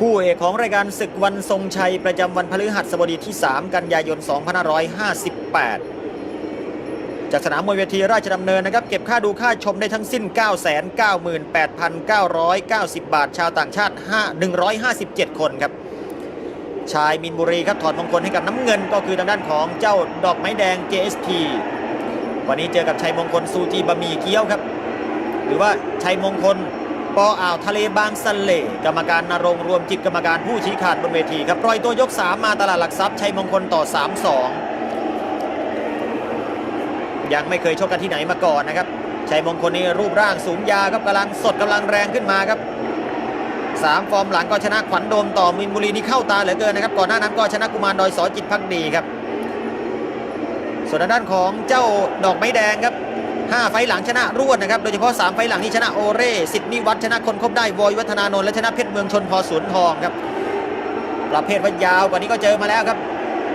คู่เอกของรายการศึกวันทรงชัยประจำวันพฤหัสบดีที่ 3 กันยายน 2558 จากสนามมวยเวทีราชดำเนินนะครับ เก็บค่าดูค่าชมได้ทั้งสิ้น 998,990 บาท ชาวต่างชาติ 5 157 คนครับ ชายมินบุรีครับถอดมงคลให้กับน้ำเงินก็คือทางด้านของเจ้าดอกไม้แดง JST วันนี้เจอกับชัยมงคลซูจีบะหมี่เกี๊ยวครับ หรือว่าชัยมงคล ปออ่าวทะเลบางสะเลกรรมการนรงค์รวมจิตกรรมการผู้ชี้ขาดบนเวทีครับปล่อยตัวยก 3 มาตลาดหลักทรัพย์ชัยมงคลต่อ 3-2 ยังไม่เคยชกกันที่ไหนมาก่อนนะครับชัยมงคลนี่รูปร่างสูงยาวครับกำลังสดกำลังแรงขึ้นมาครับสามฟอร์มหลังก็ชนะขวัญโดมต่อมินบุรีนี่เข้าตาเหลือเกินนะครับก่อนหน้านั้นก็ชนะกุมารดอยสอจิตพักดีครับ ส่วนด้านของเจ้าดอกไม้แดงครับ 5 ไฟหลังชนะรวดนะครับ โดยเฉพาะ 3 ไฟหลังที่ชนะโอเร่สิทธิ์นิวัฒน์ชนะคนคบได้วอยวัฒนานนท์และชนะเพชรเมืองชนพอสวนทองครับ ประเภทว่ายาวกว่านี้ก็เจอมาแล้วครับ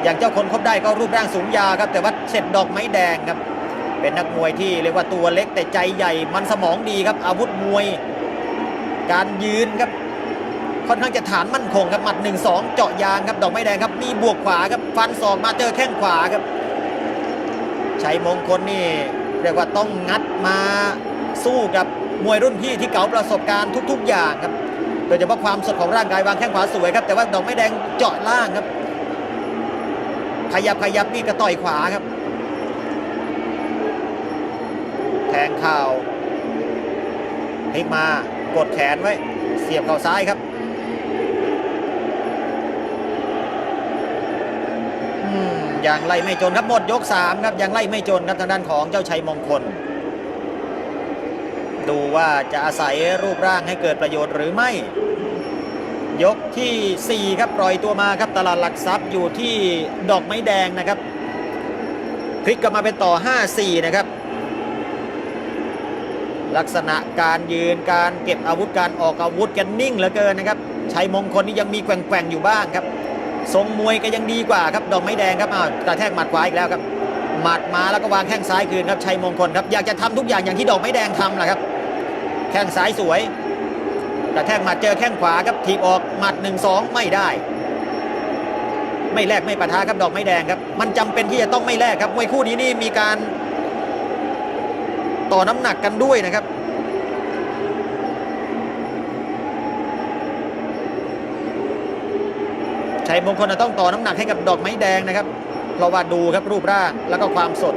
อย่างเจ้าคนคบได้ก็รูปร่างสูงยาวครับ แต่ว่าเสร็จดอกไม้แดงครับ เป็นนักมวยที่เรียกว่าตัวเล็กแต่ใจใหญ่มันสมองดีครับ อาวุธมวย การยืนครับค่อนข้างจะฐานมั่นคงครับหมัด 1 2 เจาะยางครับดอกไม้แดงครับมีบวกขวาครับฟันศอกมาเจอแข้งขวาครับชัยมงคลนี่ เรียกว่าต้องงัดมาสู้กับมวยรุ่นพี่ที่เก่าประสบการณ์ทุก ๆ อย่างครับโดยเฉพาะความสดของร่างกายวางแข้งขวาสวยครับ แต่ว่าดอกไม้แดงเจาะล่างครับ ขยับขยับนี่กระต่อยขวาครับ แทงเข่าวพลิกมากดแขนไว้ เสียบเข่าซ้ายครับ อืม ยังไล่ไม่จนครับหมดยก3ครับยังไล่ไม่จนครับทางด้านของเจ้าชัยมงคล ดูว่าจะอาศัยรูปร่างให้เกิดประโยชน์หรือไม่ ยกทีสี่ 4 ครับปล่อยตัวมาครับตลาดหลักทรัพย์อยู่ที่ดอกไม้แดงนะครับพลิกกลับมาเป็นต่อ 5-4 นะครับ ลักษณะการยืนการเก็บอาวุธการออกอาวุธกันนิ่งเหลือเกินนะครับชัยมงคลนี่ยังมีแกว่งๆอยู่บ้างครับ ทรงมวยก็ยังดีกว่าครับดอกไม้แดงครับอ้าวกระแทกหมัดขวาอีกแล้วครับหมัดมาแล้วก็วางแข้งซ้ายคืนครับชัยมงคลครับอยากจะทำทุกอย่างอย่างที่ดอกไม้แดงทำแหละครับแข้งซ้ายสวยกระแทกหมัดเจอแข้งขวาครับถีบออกหมัด1นสองไม่ได้ ไม่แลกไม่ปะทะครับดอกไม้แดงครับ มันจำเป็นที่จะต้องไม่แลกครับมวยคู่นี้นี่มีการต่อน้ำหนักกันด้วยนะครับ ชัยมงคลต้องต่อน้ำหนักให้กับดอกไม้แดงนะครับ เพราะว่าดูครับรูปร่างแล้วก็ความสด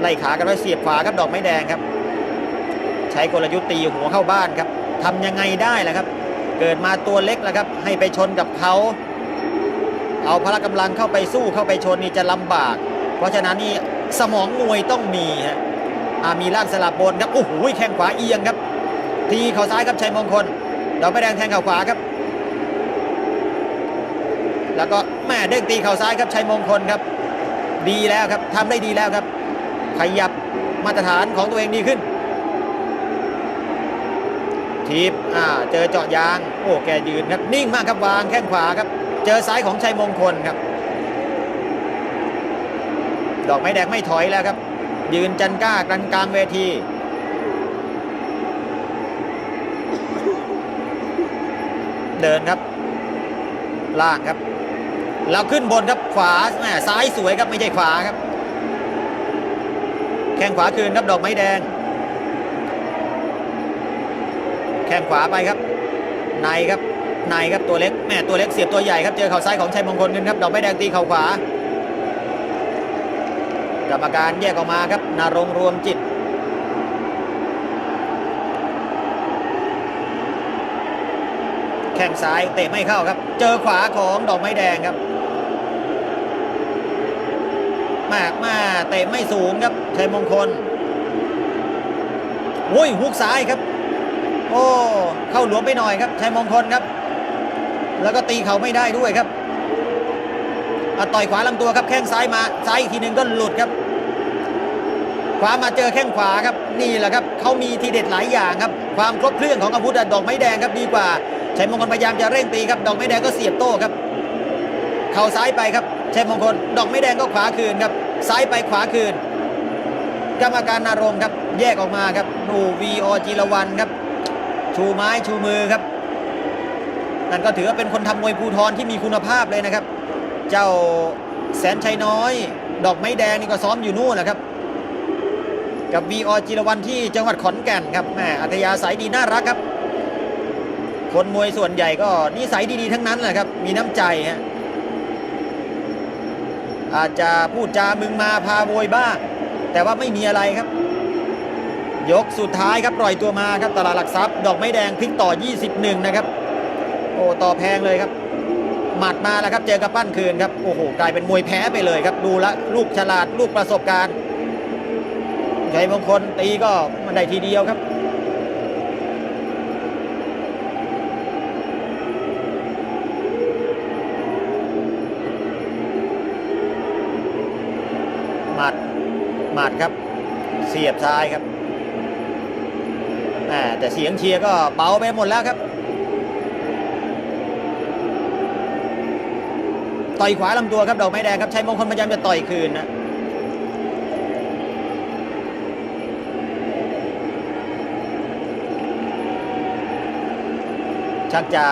ไล่ขากันไว้เสียบขวาครับดอกไม้แดงครับ ใช้กลยุทธ์ตีหัวเข้าบ้านครับทำยังไงได้ล่ะครับ เกิดมาตัวเล็กแล้วครับ ให้ไปชนกับเขา เอาพละกำลังเข้าไปสู้เข้าไปชนนี่จะลำบาก เพราะฉะนั้นนี่สมองมวยต้องมีฮะอามีล่างสลับบนครับโอ้โหแข้งขวาเอียงครับ ทีเข่าซ้ายครับชัยมงคลดอกไม้แดงแทงเข่าขวาครับ แล้วก็แม่เด้งตีเข่าซ้ายครับชัยมงคลครับ ดีแล้วครับทำได้ดีแล้วครับ ขยับมาตรฐานของตัวเองดีขึ้น ทีบอ่าเจอเจาะยาง โอ้แกยืนครับนิ่งมากครับวางแข้งขวาครับ เจอซ้ายของชัยมงคลครับ ดอกไม้แดงไม่ถอยแล้วครับ ยืนจันก้ากลางกลางเวทีเดินครับ ล่างครับ แล้วขึ้นบนครับขวาแหมซ้ายสวยครับไม่ใช่ขวาครับ แข้งขวาคืนครับดอกไม้แดง แข้งขวาไปครับ ในครับในครับตัวเล็กแม่ตัวเล็กเสียบตัวใหญ่ครับเจอเข่าซ้ายของชัยมงคลขึ้นครับดอกไม้แดงตีเข่าขวากรรมการแยกออกมาครับนารงรวมจิตแข้งซ้ายเตะไม่เข้าครับ เจอขวาของดอกไม้แดงครับ มากมาเตะไม่สูงครับชัยมงคลโอ้ยฮุกซ้ายครับ โอ้เข้าหลวมไปหน่อยครับชัยมงคลครับ แล้วก็ตีเขาไม่ได้ด้วยครับต่อยขวาลำตัวครับแข้งซ้ายมาซ้ายอีกทีหนึ่งก็หลุดครับ ขวามาเจอแข้งขวาครับนี่แหละครับเขามีทีเด็ดหลายอย่างครับ ความครบเครื่องของอาวุธดอกไม้แดงครับดีกว่าชัยมงคลพยายามจะเร่งตีครับ ดอกไม้แดงก็เสียบโต้ครับ เข่าซ้ายไปครับ ชัยมงคลดอกไม้แดงก็ขวาคืนครับซ้ายไปขวาคืน กรรมการนรงค์ครับ แยกออกมาครับดูวีอจีรวันครับ ชูไม้ชูมือครับนั่นก็ถือว่าเป็นคนทำมวยภูทรที่มีคุณภาพเลยนะครับ เจ้าแสนชัยน้อย ดอกไม้แดงนี่ก็ซ้อมอยู่นู่นนะครับ กับวีอจิรวันที่จังหวัดขอนแก่นครับแหมอัธยาศัยดีน่ารักครับ คนมวยส่วนใหญ่ก็นิสัยดีๆทั้งนั้นแหละครับ มีน้ำใจฮะ อาจจะพูดจามึงมาพาโวยบ้าง แต่ว่าไม่มีอะไรครับ ยกสุดท้ายครับปล่อยตัวมาครับตลาดหลักทรัพย์ ดอกไม้แดงพลิกต่อ 21 นะครับ โอ้ต่อแพงเลยครับ หมัดมาแล้วครับเจอกับปั้นคืนครับโอ้โหกลายเป็นมวยแพ้ไปเลยครับ ดูละลูกฉลาดลูกประสบการณ์ชัยมงคลตีก็มันได้ทีเดียวครับ หมัดหมัดครับ เสียบซ้ายครับแหม่แต่เสียงเชียร์ก็เบาไปหมดแล้วครับ ต่อยขวาลำตัวครับดอกไม้แดงครับชัยมงคลพยายามจะต่อยคืนนะชักจะ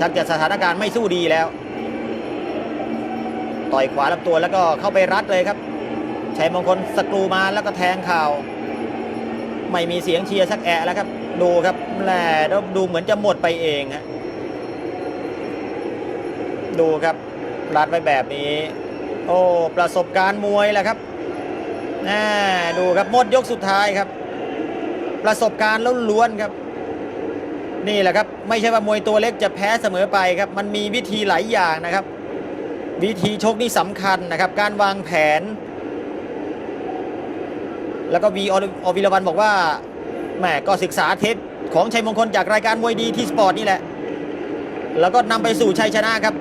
ชักจะสถานการณ์ไม่สู้ดีแล้ว ต่อยขวาลำตัวแล้วก็เข้าไปรัดเลยครับ ชัยมงคลสกรูมาแล้วก็แทงข่าว ไม่มีเสียงเชียร์สักแอะแล้วครับ ดูครับแหล่แล้วดูเหมือนจะหมดไปเองฮะดูครับรัดไว้แบบนี้ โอ้ประสบการณ์มวยแหละครับน่าดูครับหมดยกสุดท้ายครับ ประสบการณ์ล้วนๆครับ นี่แหละครับ ไม่ใช่ว่ามวยตัวเล็กจะแพ้เสมอไปครับ มันมีวิธีหลายอย่างนะครับ วิธีชกนี่สำคัญนะครับ การวางแผน แล้วก็วีออวิลวันบอกว่าแหมก็ศึกษาเทปของชัยมงคลจากรายการมวยดีที่สปอร์ตนี่แหละ แล้วก็นำไปสู่ชัยชนะครับ